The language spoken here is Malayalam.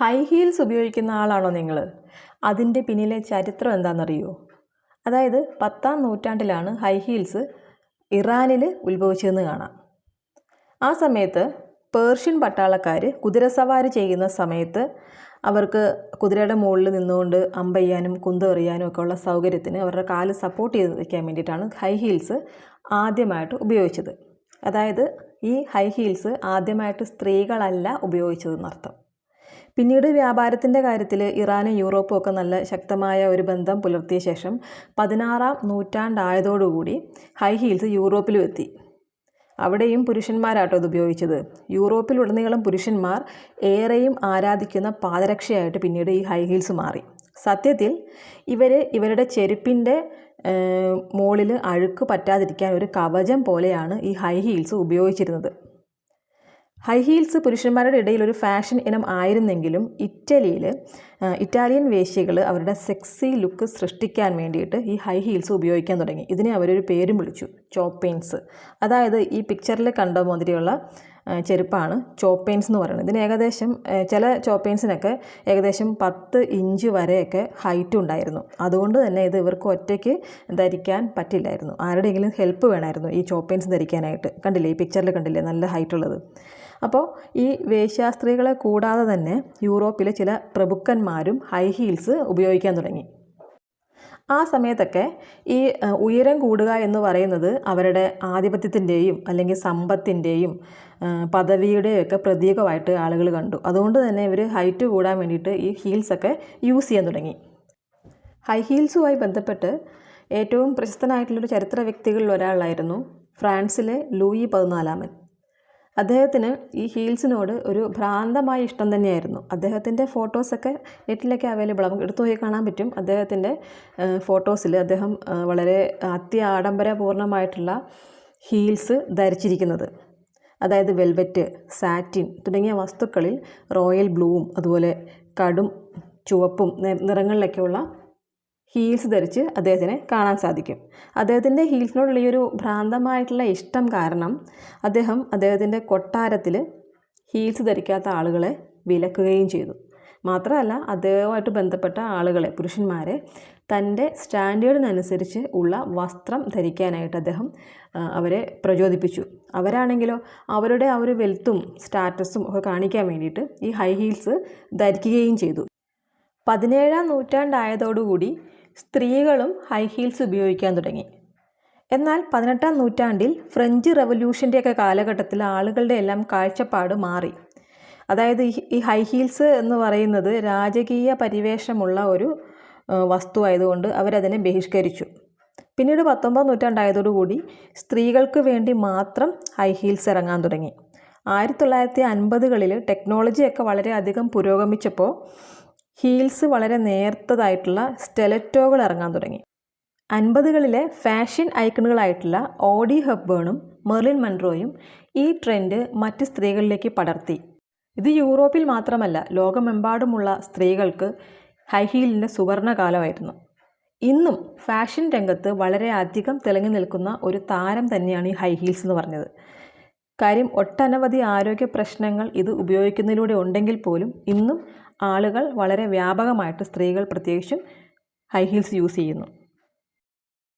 ഹൈ ഹീൽസ് ഉപയോഗിക്കുന്ന ആളാണോ നിങ്ങൾ അതിന്റെ പിന്നിലെ ചരിത്രം എന്താണെന്നറിയോ? അതായത് പത്താം നൂറ്റാണ്ടിലാണ് ഹൈ ഹീൽസ് ഇറാനിൽ ഉത്ഭവിച്ചതെന്ന് കാണാം. ആ സമയത്ത് പേർഷ്യൻ പട്ടാളക്കാർ കുതിരസവാരി ചെയ്യുന്ന സമയത്ത് അവർക്ക് കുതിരയുടെ മുകളിൽ നിന്നുകൊണ്ട് അമ്പയ്യാനും കുന്തെറിയാനും ഒക്കെ ഉള്ള സൗകര്യത്തിന് അവരുടെ കാൽ സപ്പോർട്ട് ചെയ്ത് വയ്ക്കാൻ വേണ്ടിയിട്ടാണ് ഹൈ ഹീൽസ് ആദ്യമായിട്ട് ഉപയോഗിച്ചത്. അതായത് ഈ ഹൈ ഹീൽസ് ആദ്യമായിട്ട് സ്ത്രീകളല്ല ഉപയോഗിച്ചതെന്നർത്ഥം. പിന്നീട് വ്യാപാരത്തിന്റെ കാര്യത്തിൽ ഇറാനും യൂറോപ്പും ഒക്കെ നല്ല ശക്തമായ ഒരു ബന്ധം പുലർത്തിയ ശേഷം പതിനാറാം നൂറ്റാണ്ടായതോടുകൂടി ഹൈ ഹീൽസ് യൂറോപ്പിലും എത്തി. അവിടെയും പുരുഷന്മാരാട്ടോ ഇത് ഉപയോഗിച്ചത്. യൂറോപ്പിലുടനീളം പുരുഷന്മാർ ഏറെയും ആരാധിക്കുന്ന പാദരക്ഷയായിട്ട് പിന്നീട് ഈ ഹൈ ഹീൽസ് മാറി. സത്യത്തിൽ ഇവർ ഇവരുടെ ചെരുപ്പിന്റെ മുകളിൽ അഴുക്ക് പറ്റാതിരിക്കാൻ ഒരു കവചം പോലെയാണ് ഈ ഹൈ ഹീൽസ് ഉപയോഗിച്ചിരുന്നത്. ഹൈ ഹീൽസ് പുരുഷന്മാരുടെ ഇടയിൽ ഒരു ഫാഷൻ ഇനം ആയിരുന്നെങ്കിലും ഇറ്റലിയിൽ ഇറ്റാലിയൻ വേശ്യകൾ അവരുടെ സെക്സി ലുക്ക് സൃഷ്ടിക്കാൻ വേണ്ടിയിട്ട് ഈ ഹൈ ഹീൽസ് ഉപയോഗിക്കാൻ തുടങ്ങി. ഇതിനെ അവരൊരു പേരും വിളിച്ചു ചോപ്പെയിൻസ് അതായത് ഈ പിക്ചറിൽ കണ്ട മാതിരിയുള്ള ചെരുപ്പാണ് ചോപ്പെയിൻസ് എന്ന് പറയുന്നത്. ഇതിന് ഏകദേശം ചില ചോപ്പെയിൻസിനൊക്കെ ഏകദേശം പത്ത് ഇഞ്ച് വരെയൊക്കെ ഹൈറ്റ് ഉണ്ടായിരുന്നു. അതുകൊണ്ട് തന്നെ ഇത് ഇവർക്ക് ഒറ്റയ്ക്ക് ധരിക്കാൻ പറ്റില്ലായിരുന്നു. ആരുടെയെങ്കിലും ഹെൽപ്പ് വേണമായിരുന്നു ഈ ചോപ്പെയിൻസ് ധരിക്കാനായിട്ട്. കണ്ടില്ലേ? ഈ പിക്ചറിൽ കണ്ടില്ലേ? നല്ല ഹൈറ്റ് ഉള്ളത്. അപ്പോൾ ഈ വേശ്യാസ്ത്രീകളെ കൂടാതെ തന്നെ യൂറോപ്പിലെ ചില പ്രഭുക്കന്മാരും ഹൈ ഹീൽസ് ഉപയോഗിക്കാൻ തുടങ്ങി. ആ സമയത്തൊക്കെ ഈ ഉയരം കൂടുക എന്ന് പറയുന്നത് അവരുടെ ആധിപത്യത്തിന്റെയും അല്ലെങ്കിൽ സമ്പത്തിന്റെയും പദവിയുടെയും ഒക്കെ പ്രതീകമായിട്ട് ആളുകൾ കണ്ടു. അതുകൊണ്ട് തന്നെ ഇവർ ഹൈറ്റ് കൂടാൻ വേണ്ടിയിട്ട് ഈ ഹീൽസൊക്കെ യൂസ് ചെയ്യാൻ തുടങ്ങി. ഹൈ ഹീൽസുമായി ബന്ധപ്പെട്ട് ഏറ്റവും പ്രശസ്തനായിട്ടുള്ളൊരു ചരിത്ര വ്യക്തികളിൽ ഒരാളായിരുന്നു ഫ്രാൻസിലെ ലൂയി പതിനാലാമൻ. അദ്ദേഹത്തിന് ഈ ഹീൽസിനോട് ഒരു ഭ്രാന്തമായ ഇഷ്ടം തന്നെയായിരുന്നു. അദ്ദേഹത്തിന്റെ ഫോട്ടോസൊക്കെ നെറ്റിലൊക്കെ അവൈലബിൾ നമുക്ക് എടുത്തു പോയി കാണാൻ പറ്റും. അദ്ദേഹത്തിന്റെ ഫോട്ടോസിൽ അദ്ദേഹം വളരെ അത്യാഡംബരപൂർണമായിട്ടുള്ള ഹീൽസ് ധരിച്ചിരിക്കുന്നത്. അതായത് വെൽവെറ്റ് സാറ്റിൻ തുടങ്ങിയ വസ്തുക്കളിൽ റോയൽ ബ്ലൂവും അതുപോലെ കടും ചുവപ്പും നിറങ്ങളിലൊക്കെയുള്ള ഹീൽസ് ധരിച്ച് അദ്ദേഹത്തിനെ കാണാൻ സാധിക്കും. അദ്ദേഹത്തിന്റെ ഹീൽസിനോടുള്ള ഈ ഒരു ഭ്രാന്തമായിട്ടുള്ള ഇഷ്ടം കാരണം അദ്ദേഹം അദ്ദേഹത്തിന്റെ കൊട്ടാരത്തിൽ ഹീൽസ് ധരിക്കാത്ത ആളുകളെ വിലക്കുകയും ചെയ്തു. മാത്രമല്ല അദ്ദേഹവുമായിട്ട് ബന്ധപ്പെട്ട ആളുകളെ പുരുഷന്മാരെ തന്റെ സ്റ്റാൻഡേർഡിനനുസരിച്ച് ഉള്ള വസ്ത്രം ധരിക്കാനായിട്ട് അദ്ദേഹം അവരെ പ്രചോദിപ്പിച്ചു. അവരാണെങ്കിലോ അവരുടെ ആ ഒരു വെൽത്തും സ്റ്റാറ്റസും ഒക്കെ കാണിക്കാൻ വേണ്ടിയിട്ട് ഈ ഹൈ ഹീൽസ് ധരിക്കുകയും ചെയ്തു. പതിനേഴാം നൂറ്റാണ്ടായതോടുകൂടി സ്ത്രീകളും ഹൈ ഹീൽസ് ഉപയോഗിക്കാൻ തുടങ്ങി. എന്നാൽ പതിനെട്ടാം നൂറ്റാണ്ടിൽ ഫ്രഞ്ച് റവല്യൂഷന്റെയൊക്കെ കാലഘട്ടത്തിൽ ആളുകളുടെ എല്ലാം കാഴ്ചപ്പാട് മാറി. അതായത് ഈ ഹൈ ഹീൽസ് എന്ന് പറയുന്നത് രാജകീയ പരിവേഷമുള്ള ഒരു വസ്തു ആയതുകൊണ്ട് അവരതിനെ ബഹിഷ്കരിച്ചു. പിന്നീട് പത്തൊമ്പത് നൂറ്റാണ്ടായതോടുകൂടി സ്ത്രീകൾക്ക് വേണ്ടി മാത്രം ഹൈ ഹീൽസ് ഇറങ്ങാൻ തുടങ്ങി. ആയിരത്തി തൊള്ളായിരത്തി അൻപതുകളിൽ ടെക്നോളജിയൊക്കെ വളരെയധികം പുരോഗമിച്ചപ്പോൾ ഹീൽസ് വളരെ നേർത്തതായിട്ടുള്ള സ്റ്റെലറ്റോകൾ ഇറങ്ങാൻ തുടങ്ങി. അൻപതുകളിലെ ഫാഷൻ ഐക്കണുകളായിട്ടുള്ള ഓഡി ഹെബ്ബേണും മെർലിൻ മൺറോയും ഈ ട്രെൻഡ് മറ്റ് സ്ത്രീകളിലേക്ക് പടർത്തി. ഇത് യൂറോപ്പിൽ മാത്രമല്ല ലോകമെമ്പാടുമുള്ള സ്ത്രീകൾക്ക് ഹൈ ഹീലിന്റെ സുവർണകാലമായിരുന്നു. ഇന്നും ഫാഷൻ രംഗത്ത് വളരെ അധികം തിളങ്ങി നിൽക്കുന്ന ഒരു താരം തന്നെയാണ് ഈ ഹൈഹീൽസ് എന്ന് പറഞ്ഞത്. കാര്യം ഒട്ടനവധി ആരോഗ്യ പ്രശ്നങ്ങൾ ഇത് ഉപയോഗിക്കുന്നതിലൂടെ ഉണ്ടെങ്കിൽ പോലും ഇന്നും ആളുകൾ വളരെ വ്യാപകമായിട്ട് സ്ത്രീകൾ പ്രത്യേകിച്ചും ഹൈ ഹീൽസ് യൂസ് ചെയ്യുന്നു.